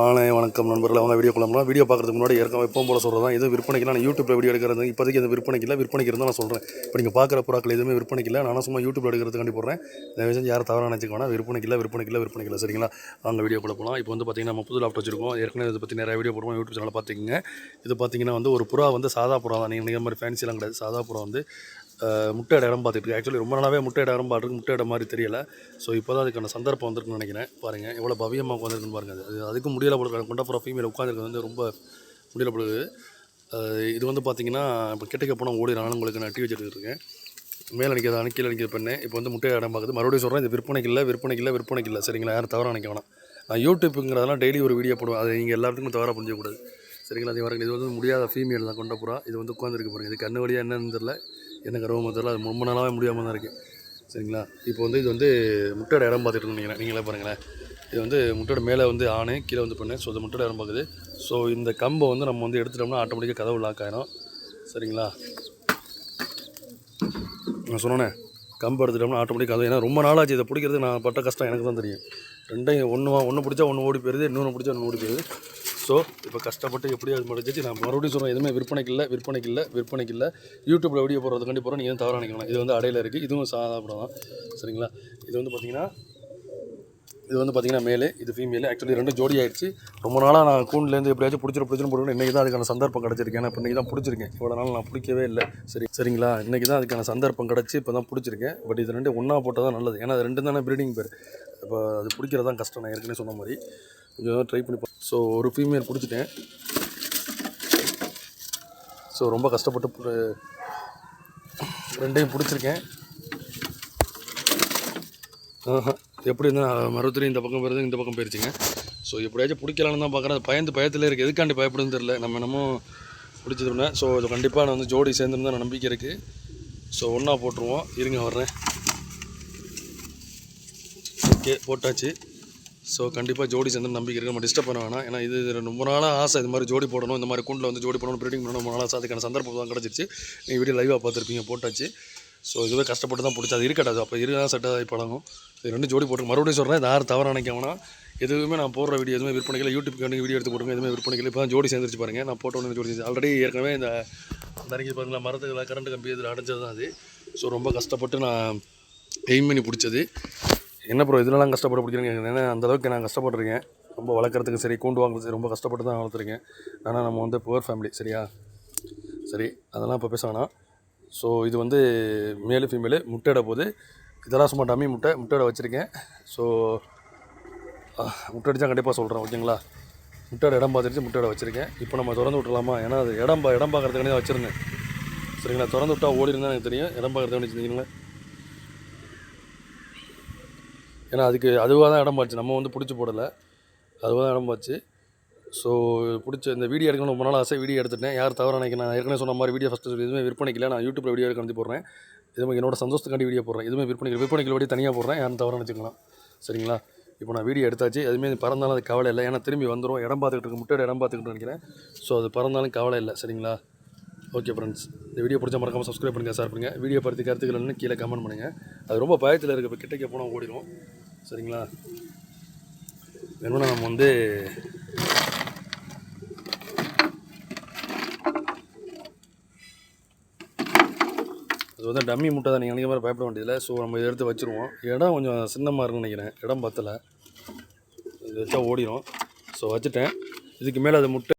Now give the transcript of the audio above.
ஆனே வணக்கம் நண்பர்கள். அவங்க வீடியோ கொள்ளலாம் வீடியோ பார்க்குறதுக்கு முன்னாடி ஏற்கனவே எப்போ போல சொல்கிறது தான் எதுவும் விற்பனைக்கு நான் யூடியூப்பில் வீடியோ எடுக்கிறது. இப்போதைக்கு இது விற்பனைக்கு இல்லை. விற்பனைக்கு இருந்தால் நான் சொல்கிறேன் இப்போ நீங்கள் பார்க்குற புறாக்கள் எதுவுமே விற்பனைக்கு இல்லை. நானும் சும்மா யூடியூப்பில் எடுக்கிறதுக்காண்டி போடுறேன். தயவு செஞ்சு யாரும் தவறாக நினச்சிக்க வேணாம். விற்பனைக்கு இல்லை விற்பனைக்கு இல்லை விற்பனைக்கு இல்லை. சரிங்களா? அவங்க வீடியோ கூட போகலாம் இப்போ வந்து பார்த்தீங்கன்னா நம்ம புது லாப்டாப் வச்சிருக்கோம். ஏற்கனவே இதை பற்றி நிறைய வீடியோ போடுவோம். யூடியூப் சேனலில் பார்த்துக்கிங்க. இது பார்த்தீங்கன்னா வந்து ஒரு புறா வந்து சாதா புறா தான். நீங்கள் மாதிரி ஃபேன்சிலாம் கிடையாது. சாதா புறா வந்து அஹ், முட்டை இடம் பார்த்துட்டு ஆக்சுவலி ரொம்ப நாளாகவே முட்டை இடம் பார்த்துருக்கு முட்டை இடம் மாதிரி தெரியல. ஸோ இப்போ தான் அதுக்கான சந்தர்ப்பம் வந்திருக்குன்னு நினைக்கிறேன். பாருங்கள் எவ்வளோ பவியமாக உட்காந்துருக்குன்னு பாருங்கள் அது அதுக்கும் முடியல போல கொண்டாப்புற ஃபீமேல் உட்காந்துருக்கு வந்து ரொம்ப முடியல போடுது இது வந்து பார்த்தீங்கன்னா இப்போ கிட்டக்க போனால் ஓடி நானும் உங்களுக்கு நான் டீ வச்சுருக்கேன் மேலே நிற்கிறதானு கீழே நிற்கிற பெண்ணு இப்போ வந்து முட்டை இடம் பார்க்குது. மறுபடியும் சொல்கிறேன் இது விற்பனைக்கு இல்லை விற்பனைக்கு இல்லை விற்பனைக்கு இல்லை. சரிங்களா? யாரும் தவறாக நினைக்க வேணாம். நான் யூடியூப்புங்கிறதெல்லாம் டெய்லி ஒரு வீடியோ போடுவேன். அது நீங்கள் எல்லாத்துக்கும் தவறாக புரிஞ்சக்கூடாது சரிங்களா? அது வரங்க இது வந்து முடியாத ஃபீமேல் தான் கொண்ட புறா. இது வந்து உட்காந்துருக்கு பாருங்க. இது கண்ணு வழியாக என்னன்னு தெரில என்ன கருவமோ தெரில அது ரொம்ப நாளாகவே முடியாமல் தான் இருக்குது சரிங்களா? இப்போ வந்து இது வந்து முட்டையோட இடம் பார்த்துட்டு இருந்தீங்க நீங்களே பாருங்களேன். இது வந்து முட்டையோட மேலே வந்து ஆணு கீழே வந்து பெண்ணு. ஸோ இது முட்டையோட இடம் பார்க்குது. ஸோ இந்த கம்பை வந்து நம்ம வந்து எடுத்துட்டோம்னா ஆட்டோமேட்டிக்காக கதவு லாக் ஆகிடும் சரிங்களா? நான் சொன்னேன் கம்பு எடுத்துட்டோம்னா ஆட்டோமேட்டிக் கதவு. ஏன்னா ரொம்ப நாளாச்சு இதை பிடிக்கிறது நான் பட்ட கஷ்டம். எனக்கு தான் தெரியும். ரெண்டையும் ஒன்று ஒன்று பிடிச்சா ஒன்று ஓடி போயிருது இன்னொன்று பிடிச்சா ஒன்று ஓடி போயிருது ஸோ இப்போ கஷ்டப்பட்டு எப்படி அது முடிஞ்சிச்சு. நான் மறுபடியும் சொல்கிறேன் எதுவுமே விற்பனைக்கு இல்லை விற்பனைக்கு இல்லை விற்பனைக்கு இல்லை. யூடியூப்பில் வீடியோ போடுறதுக்காண்டி போகிறோம் நீங்கள் தவறாக நினைக்கலாம் இது வந்து அடையில் இருக்குது இதுவும் சாதாரணம் தான். சரிங்களா? இது வந்து பார்த்தீங்கன்னா இது வந்து பார்த்தீங்கன்னா மேலே இது ஃபீமேல் ஆக்சுவலி ரெண்டும் ஜோடி ஆயிடுச்சு. ரொம்ப நாளாக நான் கூண்டுலேருந்து எப்படியாச்சும் பிடிச்சிரு பிடிச்சிரு போடுவேன் இன்றைக்கி தான் அதுக்கான சந்தர்ப்பம் கிடச்சிருக்கேன். இப்போ இன்றைக்கி தான் பிடிச்சிருக்கேன். இவ்வளோ நாள் நான் பிடிக்கவே இல்லை. சரி சரிங்களா? இன்றைக்கி தான் அதுக்கான சந்தர்ப்பம் கிடச்சி இப்போ தான் பிடிச்சிருக்கேன். பட் இது ரெண்டு ஒன்றா போட்டால் தான் நல்லது. ஏன்னா அது ரெண்டு தானே ப்ரீடிங் பேர். இப்போ அது பிடிக்கிறது தான் கஷ்டம். நான் ஏற்கனவே சொன்ன மாதிரி. கொஞ்சம் ட்ரை பண்ணி ஸோ ஒரு ஃபீமேல் பிடிச்சிட்டேன். ஸோ ரொம்ப கஷ்டப்பட்டு ரெண்டையும் பிடிச்சிருக்கேன். ஆஹா. எப்படி இருந்தால் மருத்துவரையும் இந்த பக்கம் போயிருந்தது இந்த பக்கம் போயிருச்சுங்க. ஸோ எப்படியாச்சும் பிடிக்கலான்னு தான் பார்க்குறேன் பயந்து பயத்தில் இருக்குது எதுக்காண்டி பயப்படுதுன்னு தெரில நம்ம என்னமோ பிடிச்சதுன்னா ஸோ இது கண்டிப்பாக நான் வந்து ஜோடி சேர்ந்துருந்தா நான் நம்பிக்கை இருக்குது ஸோ ஒன்றா போட்டுருவோம். இருங்க வர்றேன். ஓகே போட்டாச்சு. ஸோ கண்டிப்பாக ஜோடி சேர்ந்து நம்பிக்கை இருக்குது நம்ம டிஸ்டர்ப் பண்ண வேணாம். ஏன்னா இது ரொம்ப நாளாக ஆசை இது மாதிரி ஜோடி போடணும் இந்த மாதிரி கூண்டில் வந்து ஜோடி போடணும் ப்ரீடிங் பண்ணணும் ரொம்ப நாளாக அதுக்கான சந்தர்ப்பம் தான் கிடச்சிருச்சு. நீங்கள் வீடியோ லைவாக பார்த்துருப்பீங்க. போட்டாச்சு. ஸோ இதுவே கஷ்டப்பட்டு தான் பிடிச்சா அது இருக்கட்டாது அப்போ இருக்க தான் செட் ஆகி பழகும். இது ரெண்டு ஜோடி போட்டு மறுபடியும் சொல்கிறேன் யார் யாரும் தவறாக எதுவுமே நான் போடுற வீடியோ எதுவுமே விற்பனைகள் யூடியூப் கண்டு வீடியோ எடுத்து போடுங்க எதுவுமே விற்பனைகள் இப்போ தான் ஜோடி சேர்ந்துருச்சு பாருங்கள் நான் போட்ட ஜோடி சேர்ந்து ஆல்ரெடி ஏற்கனவே இந்த நிறைய பாருங்களா மரத்துக்கு கரண்ட் கம்பி இதில் அடைஞ்சது தான் அது. ஸோ ரொம்ப கஷ்டப்பட்டு நான் எய்ம் பண்ணி பிடிச்சது. என்ன ப்ரோ இதெல்லாம் கஷ்டப்பட்டு பிடிக்கிறேன் ஏன்னா அந்த அளவுக்கு நான் கஷ்டப்பட்டுருக்கேன். ரொம்ப வளர்க்குறதுக்கு சரி கூண்டு வாங்குறது ரொம்ப கஷ்டப்பட்டு தான் வளர்த்துருக்கேன். ஆனால் நம்ம வந்து புவர் ஃபேமிலி சரியா? சரி அதெல்லாம் இப்போ பேச வேணாம். ஸோ இது வந்து மேலு ஃபீமேலு முட்டையிட போது இதெல்லாம் சும்மா டம்மி முட்டை முட்டையிட வச்சுருக்கேன். ஸோ முட்டை அடித்தா கண்டிப்பாக சொல்கிறேன் ஓகேங்களா? முட்டையோட இடம் பார்த்துட்டு முட்டையோட வச்சுருக்கேன். இப்போ நம்ம திறந்து விட்டுலாமா ஏன்னா அது இடம் பா இடம் பார்க்குறதுக்கானே வச்சுருந்தேன். சரிங்களா? திறந்து விட்டால் ஓடி இருந்தால் எனக்கு தெரியும். இடம் பார்க்குறதுக்கான வச்சுருந்தீங்களா ஏன்னா அதுக்கு அதுவாக தான் இடம் பாச்சு நம்ம வந்து பிடிச்சி போடலை. அதுவாக தான் இடம் பாச்சு ஸோ பிடிச்ச இந்த வீடியோ எடுக்கணும் ரொம்ப நாள் ஆசை. வீடியோ எடுத்துட்டேன். யார் தவறு நினைக்கிறேன் நான் ஏற்கனவே சொன்ன மாதிரி வீடியோ ஃபஸ்ட்டு எதுவுமே விற்பனைக்கு நான் யூடியூப்பில் வீடியோ எடுக்க போடுறேன் இதுவுமே என்னோட சந்தோஷத்துக்காண்டி வீடியோ போடுறேன். எதுவுமே விற்பனைக்கு விற்பனைக்கு வீடியோ தனியாக போடுறேன். யாரும் தவறு நினச்சிக்கலாம். சரிங்களா? இப்போ நான் வீடியோ எடுத்தாச்சு. எதுவுமே பறந்தாலும் அது கவலை இல்லை. ஏன்னா திரும்பி வந்துடும் இடம் பார்த்துக்கிட்டு இருக்கு முட்டையோட இடம் பார்த்துக்கிட்டு நினைக்கிறேன். ஸோ அது பறந்தாலும் கவலை இல்லை. சரிங்களா? ஓகே ஃப்ரெண்ட்ஸ் இந்த வீடியோ பிடிச்ச மறக்காமல் சப்ஸ்கிரைப் பண்ணுங்கள் சார் பண்ணுங்கள் வீடியோ பற்றி கருத்துக்கள் கீழே கமெண்ட் பண்ணுங்கள் அது ரொம்ப பயத்தில் இருக்குது இப்போ கிட்டக்கே போனால் ஓடிடும் சரிங்களா? வேணும்னா நம்ம வந்து அது வந்து டம்மி முட்டை தான். நீங்கள் நினைக்கிற மாதிரி பயப்பட வேண்டியதில்லை. ஸோ நம்ம எடுத்து வச்சுருவோம். இடம் கொஞ்சம் சின்னமாக இருக்குன்னு நினைக்கிறேன். இடம் பத்தலை. இது வச்சா ஓடிடும் ஸோ வச்சுட்டேன். இதுக்கு மேலே அது முட்டை